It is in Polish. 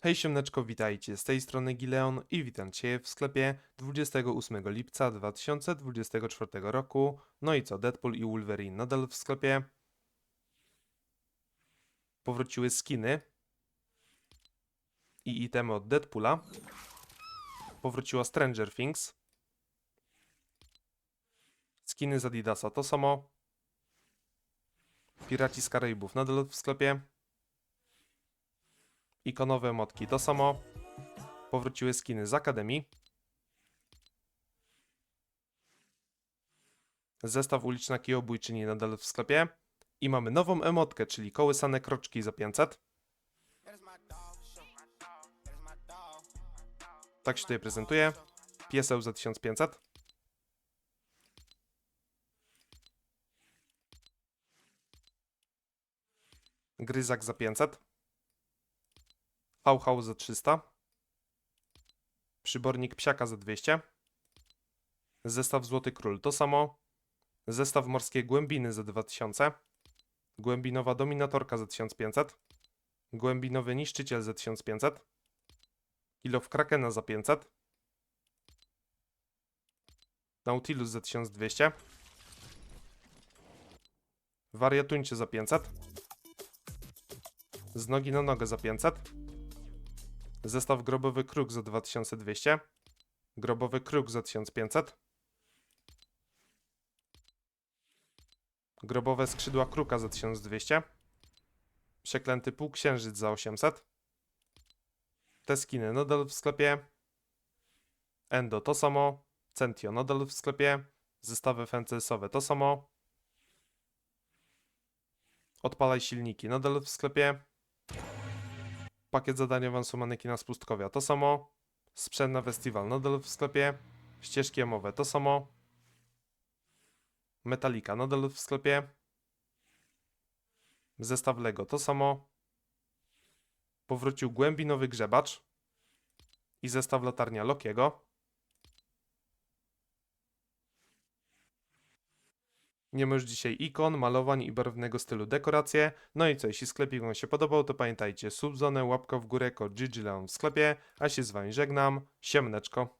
Hej siemneczko, witajcie, z tej strony Gileon i witam Cię w sklepie 28 lipca 2024 roku. No i co, Deadpool i Wolverine nadal w sklepie. Powróciły skiny i itemy od Deadpoola. Powróciła Stranger Things. Skiny z Adidasa to samo. Piraci z Karaibów nadal w sklepie. Ikonowe motki to samo. Powróciły skiny z Akademii. Zestaw uliczna kijobójczyni nadal w sklepie. I mamy nową emotkę, czyli kołysane kroczki za 500. Tak się tutaj prezentuje. Pieseł za 1500. Gryzak za 500. Hał za 300. Przybornik psiaka za 200. Zestaw Złoty Król to samo. Zestaw Morskie Głębiny za 2000. Głębinowa Dominatorka za 1500. Głębinowy Niszczyciel za 1500. Kilof Krakena za 500. Nautilus za 1200. Wariatuńcie za 500. Z nogi na nogę za 500. Zestaw grobowy kruk za 2200. Grobowy kruk za 1500. Grobowe skrzydła kruka za 1200. Przeklęty półksiężyc za 800. Te skiny nadal w sklepie. Endo to samo. Centio nadal w sklepie. Zestawy FNCS-owe to samo. Odpalaj silniki nadal w sklepie. Pakiet zadań awansu manekina z pustkowia to samo. Sprzęt na festiwal nadal w sklepie. Ścieżki emowe to samo. Metalika nadal w sklepie. Zestaw Lego to samo. Powrócił głębinowy grzebacz. I zestaw latarnia Lokiego. Nie ma już dzisiaj ikon, malowań i barwnego stylu dekoracje. No i co, jeśli sklepik Wam się podobał, to pamiętajcie, subzonę, łapka w górę, kod GGLeon w sklepie, a się z Wami żegnam, siemneczko.